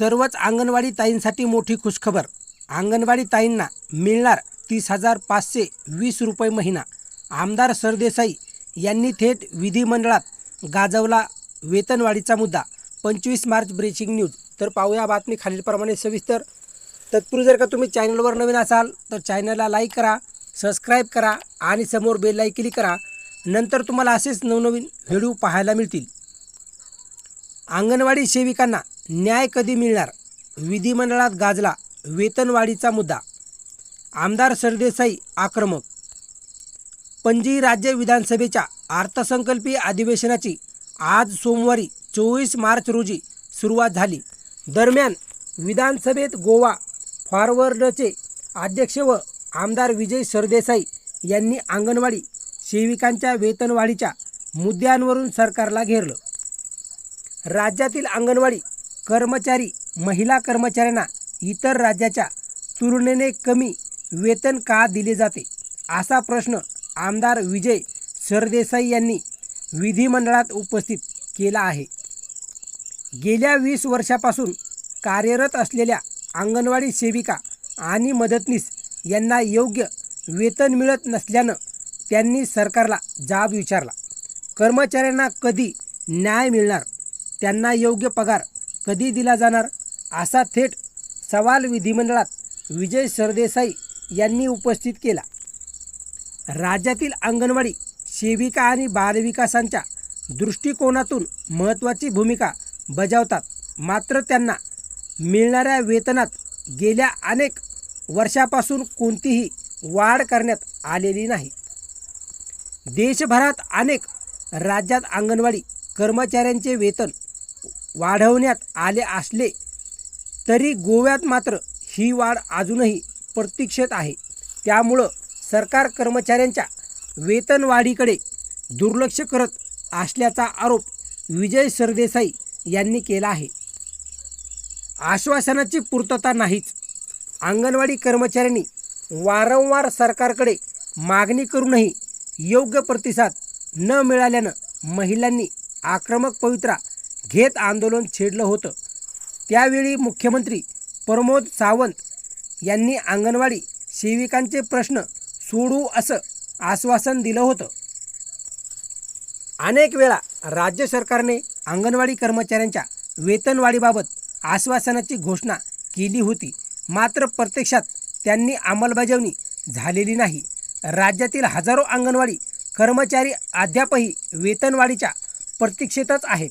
सर्वच अंगणवाडी ताईंसाठी मोठी खुशखबर. अंगणवाडी ताईंना मिळणार तीस हजार पाचशे वीस रुपये महिना. आमदार सरदेसाई यांनी थेट विधिमंडळात गाजवला वेतनवाढीचा मुद्दा. पंचवीस मार्च ब्रेकिंग न्यूज. तर पाहूया बातमी खालीलप्रमाणे सविस्तर. तत्पूर्वी जर का तुम्ही चॅनलवर नवीन असाल तर चॅनलला लाईक करा सबस्क्राईब करा आणि समोर बेल क्लिक करा. नंतर तुम्हाला असेच नवनवीन व्हिडिओ पाहायला मिळतील. अंगणवाडी सेविकांना न्याय कधी मिळणार? विधिमंडळात गाजला वेतनवाढीचा मुद्दा. आमदार सरदेसाई आक्रमक. पणजी राज्य विधानसभेच्या अर्थसंकल्पीय अधिवेशनाची आज सोमवारी चोवीस मार्च रोजी सुरुवात झाली. दरम्यान विधानसभेत गोवा फॉरवर्डचे अध्यक्ष व आमदार विजय सरदेसाई यांनी अंगणवाडी सेविकांच्या वेतनवाढीच्या मुद्द्यांवरून सरकारला घेरलं. राज्यातील अंगणवाडी कर्मचारी महिला कर्मचाऱ्यांना इतर राज्याच्या तुलनेने कमी वेतन का दिले जाते? असा प्रश्न आमदार विजय सरदेसाई यांनी विधिमंडळात उपस्थित केला आहे. गेल्या वीस वर्षापासून कार्यरत असलेल्या अंगणवाडी सेविका आणि मदतनीस यांना योग्य वेतन मिळत नसल्यानं त्यांनी सरकारला जाब विचारला. कर्मचाऱ्यांना कधी न्याय मिळणार? त्यांना योग्य पगार कधी दिला जाणार? असा थेट सवाल विधिमंडळात विजय सरदेसाई यांनी उपस्थित केला. राज्यातील अंगणवाडी सेविका आणि बालविकासांच्या दृष्टिकोनातून महत्त्वाची भूमिका बजावतात. मात्र त्यांना मिळणाऱ्या वेतनात गेल्या अनेक वर्षापासून कोणतीही वाढ करण्यात आलेली नाही. देशभरात अनेक राज्यात अंगणवाडी कर्मचाऱ्यांचे वेतन वाढवण्यात आले असले तरी गोव्यात मात्र ही वाढ अजूनही प्रतीक्षेत आहे. त्यामुळं सरकार कर्मचाऱ्यांच्या वेतनवाढीकडे दुर्लक्ष करत असल्याचा आरोप विजय सरदेसाई यांनी केला आहे. आश्वासनाची पूर्तता नाहीच. अंगणवाडी कर्मचाऱ्यांनी वारंवार सरकारकडे मागणी करूनही योग्य प्रतिसाद न मिळाल्यानं महिलांनी आक्रमक पवित्रा घेत आंदोलन छेडलं होतं. त्यावेळी मुख्यमंत्री प्रमोद सावंत यांनी अंगणवाडी सेविकांचे प्रश्न सोडू असं आश्वासन दिलं होतं. अनेक वेळा राज्य सरकारने अंगणवाडी कर्मचाऱ्यांच्या वेतनवाढीबाबत आश्वासनाची घोषणा केली होती. मात्र प्रत्यक्षात त्यांनी अंमलबजावणी झालेली नाही. राज्यातील हजारो अंगणवाडी कर्मचारी अद्यापही वेतनवाढीच्या प्रतीक्षेतच आहेत.